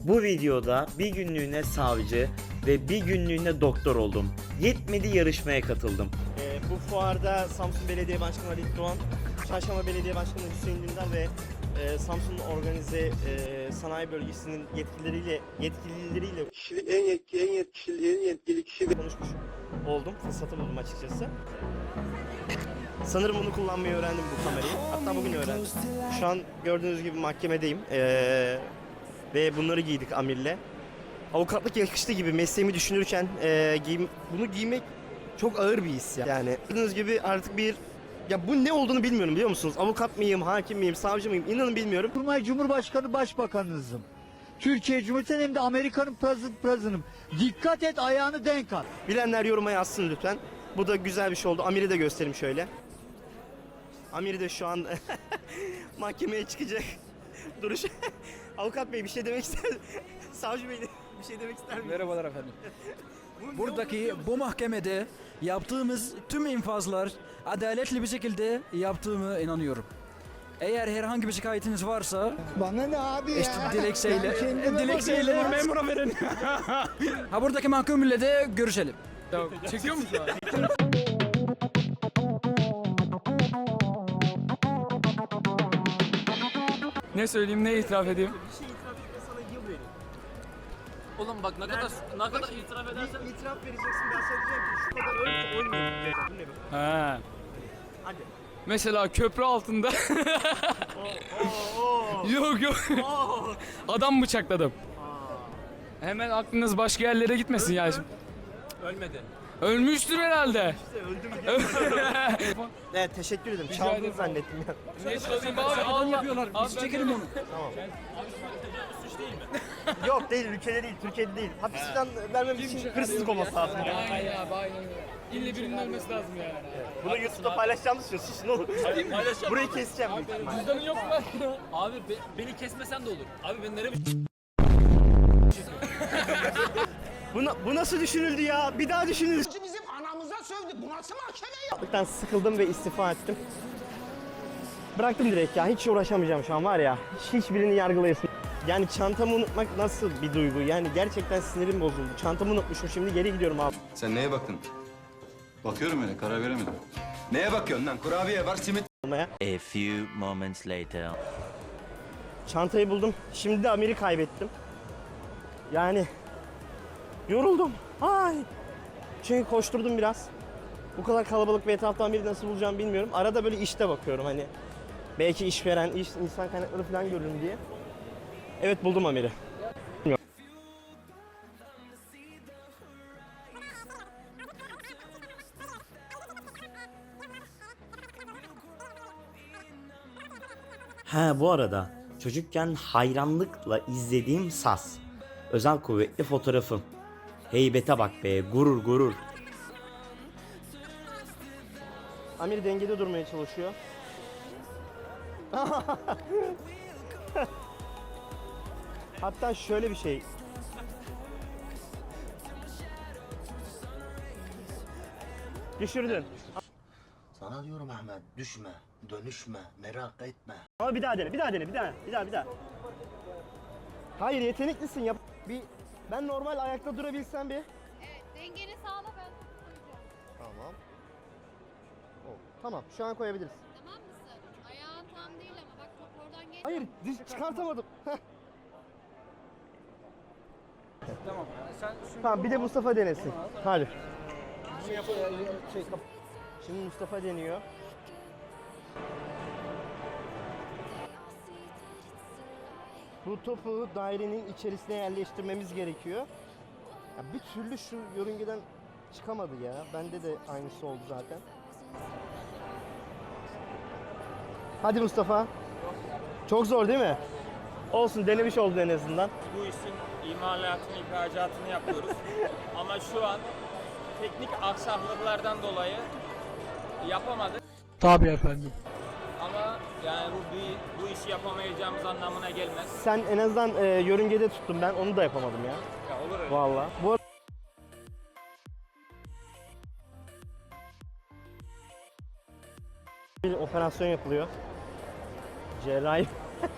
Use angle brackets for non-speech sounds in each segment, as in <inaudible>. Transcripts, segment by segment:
Bu videoda bir günlüğüne savcı ve bir günlüğüne doktor oldum. Yetmedi yarışmaya katıldım. Ee, bu fuarda Samsun Belediye Başkanı Ali Doğan, Çarşamba Belediye Başkanı Hüseyin Dündar ve e, Samsun Organize e, Sanayi Bölgesi'nin yetkilileriyle yetkilileriyle kişi, en yetkili, en yetkili, en yetkili kişi konuşmuş oldum. Fırsatı buldum açıkçası. Sanırım bunu kullanmayı öğrendim bu kamerayı. Hatta bugün öğrendim. Şu an gördüğünüz gibi mahkemedeyim. Ee, ve bunları giydik Amir'le. Avukatlık yakıştı gibi mesleğimi düşünürken ee, giyim, bunu giymek çok ağır bir his ya. yani. Gördüğünüz gibi artık bir ya bu ne olduğunu bilmiyorum biliyor musunuz? Avukat mıyım, hakim miyim, savcı mıyım? İnanın bilmiyorum. Kurmay Cumhurbaşkanı Başbakanınızım. Türkiye Cumhuriyeti'nin hem de Amerika'nın president president'ım. Dikkat et ayağını denk al. Bilenler yoruma yazsın lütfen. Bu da güzel bir şey oldu. Amir'i de göstereyim şöyle. Amir de şu an <laughs> mahkemeye çıkacak. <laughs> Duruş. Avukat bey bir şey demek ister <laughs> Savcı bey de bir şey demek ister mi? Merhabalar efendim. <laughs> Buradaki bu mahkemede yaptığımız tüm infazlar adaletli bir şekilde yaptığımı inanıyorum. Eğer herhangi bir şikayetiniz varsa Bana ne abi işte dilekçeyle dilekçeyle bakıyorum. memura verin. ha buradaki mahkumuyla de görüşelim. Çekiyor musun ne söyleyeyim, ne itiraf edeyim? Bir şey itiraf etme sana yıl vereyim. Oğlum bak ne kadar ne kadar itiraf edersen. Bir itiraf vereceksin ben sana diyeceğim ki şu kadar öyle oynuyor. Bu ne be? He. Hadi. Mesela köprü altında. <laughs> yok yok. Adam bıçakladım. Hemen aklınız başka yerlere gitmesin ya. şimdi. Ölmedi. Ölmüştür herhalde. <laughs> Evet teşekkür ederim. Çaldığını ederim. zannettim ya. Ne çalayım abi? Allah. yapıyorlar. Biz çekelim onu. <laughs> Yok değil ülkede değil Türkiye'de değil. Hapisten vermem için hırsızlık olması lazım. Aynen abi aynen. İlle birinin ölmesi lazım yani. Bunu YouTube'da paylaşacağımı istiyor. Susun oğlum. Burayı keseceğim. büyük ihtimalle. Cüzdanın yok mu? Abi be- beni kesmesen de olur. Abi ben nereye Bu, na- bu nasıl düşünüldü ya? Bir daha düşünün. bizim anamıza sövdü. Bu nasıl mahkeme ya? Yaptıktan sıkıldım ve istifa ettim. Bıraktım direkt ya. Hiç uğraşamayacağım şu an var ya. Hiç, hiçbirini yargılayasın. Yani çantamı unutmak nasıl bir duygu? Yani gerçekten sinirim bozuldu. Çantamı unutmuşum şimdi geri gidiyorum abi. Sen neye baktın? Bakıyorum öyle, karar veremedim. Neye bakıyorsun lan? Kurabiye var, simit almaya. A few moments later. Çantayı buldum. Şimdi de Amir'i kaybettim. Yani yoruldum. Ay. Çünkü koşturdum biraz. Bu kadar kalabalık bir etrafta Amir'i nasıl bulacağımı bilmiyorum. Arada böyle işte bakıyorum hani. Belki işveren, iş, insan kaynakları falan görürüm diye. Evet buldum Amir'i. Ha bu arada çocukken hayranlıkla izlediğim Sas. Özel kuvvetli fotoğrafım. Heybete bak be gurur gurur. Amir dengede durmaya çalışıyor. <laughs> Hatta şöyle bir şey. Düşürdün. Sana diyorum Ahmet düşme, dönüşme, merak etme. Ama bir daha dene, bir daha dene, bir daha, bir daha, bir daha. Hayır yeteneklisin yap. Bir ben normal ayakta durabilsem bir. Evet, dengeni sağla ben koyacağım. Tamam. Oh, tamam, şu an koyabiliriz. Tamam mısın? Ayağın tam değil ama bak top oradan geç. Hayır, diş çıkartamadım. <laughs> Heh. Tamam. Sen Tamam, bir de Mustafa denesin. Hadi. Şimdi Mustafa deniyor. Bu topu dairenin içerisine yerleştirmemiz gerekiyor. Ya bir türlü şu yörüngeden çıkamadı ya. Bende de aynısı oldu zaten. Hadi Mustafa. Çok zor değil mi? Olsun denemiş oldun en azından. bu işin imalatını, ihracatını yapıyoruz. <laughs> Ama şu an teknik aksaklıklardan dolayı yapamadık. Tabii efendim. Yani bu bir, bu işi yapamayacağımız anlamına gelmez. Sen en azından e, yörüngede tuttun ben onu da yapamadım ya. Ya olur öyle. Vallahi. Bu bir operasyon yapılıyor. Cerrahi.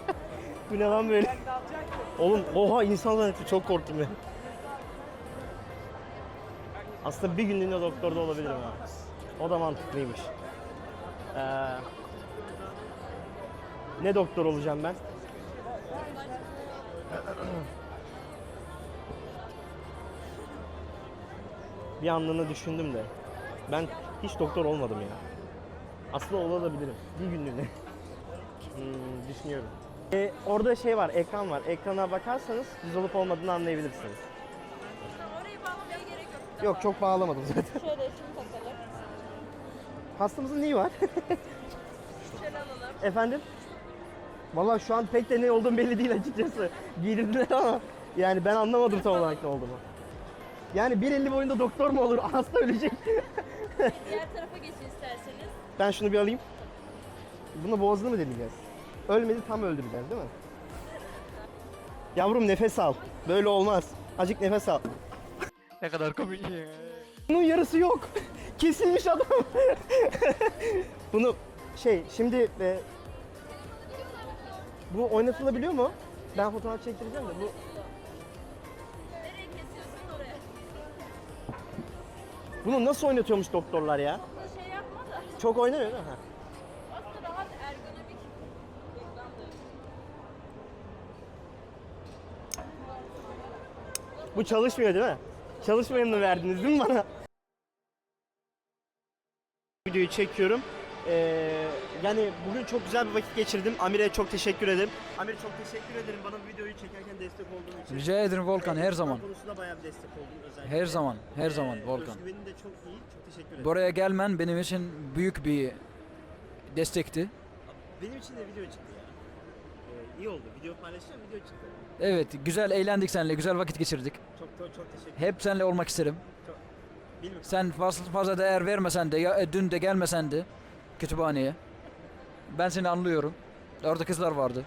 <laughs> Bu ne lan böyle? Oğlum oha insan zannetti çok korktum ya. Aslında bir günlüğüne doktorda olabilirim ha. O da mantıklıymış. Ee, ne doktor olacağım ben? bir anlığına düşündüm de. Ben hiç doktor olmadım ya. Aslında olabilirim. Bir günlüğüne. Hmm, düşünüyorum. Ee, orada şey var, ekran var. Ekrana bakarsanız düz olup olmadığını anlayabilirsiniz. Orayı bağlamaya gerek yok. Yok çok bağlamadım zaten. Şöyle şimdi takalım. Hastamızın neyi var? Şöyle alalım. Efendim? Vallahi şu an pek de ne olduğum belli değil açıkçası. Giydirdiler ama yani ben anlamadım tam olarak ne olduğunu. Yani 1.50 boyunda doktor mu olur? <laughs> Hasta ölecek. Diğer tarafa geçin isterseniz. Ben şunu bir alayım. Bunu boğazını mı deneyeceğiz? Ölmedi tam öldüreceğiz değil mi? Yavrum nefes al. Böyle olmaz. Acık nefes al. Ne kadar komik. Bunun yarısı yok. <laughs> Kesilmiş adam. <laughs> Bunu şey şimdi e, bu oynatılabiliyor mu? Ben fotoğraf çektireceğim de bu Nereye kesiyorsun oraya? bunu nasıl oynatıyormuş doktorlar ya? Şey yapma da. Çok oynamıyor değil mi? Ha. Aslında rahat ergonomik reklamdır. Bu çalışmıyor değil mi? Çalışmayanını verdiniz değil mi bana? Videoyu çekiyorum. Ee, yani bugün çok güzel bir vakit geçirdim. Amir'e çok teşekkür ederim. Amir çok teşekkür ederim bana bu videoyu çekerken destek olduğun için. Rica ederim Volkan her zaman. Konusunda bayağı bir destek oldun özellikle. Her zaman, her zaman Ee, Volkan. Özgüvenin de çok iyi. Çok teşekkür ederim. Buraya gelmen benim için büyük bir destekti. Benim için de video çıktı ya. Ee, iyi oldu. Video paylaşacağım, video çıktı. Evet, güzel eğlendik seninle, güzel vakit geçirdik. Çok çok, çok teşekkür ederim. Hep seninle olmak isterim. Bilmiyorum. Sen fazla, fazla değer vermesen de, ya, e, dün de gelmesen de kütüphaneye. Ben seni anlıyorum. Orada kızlar vardı.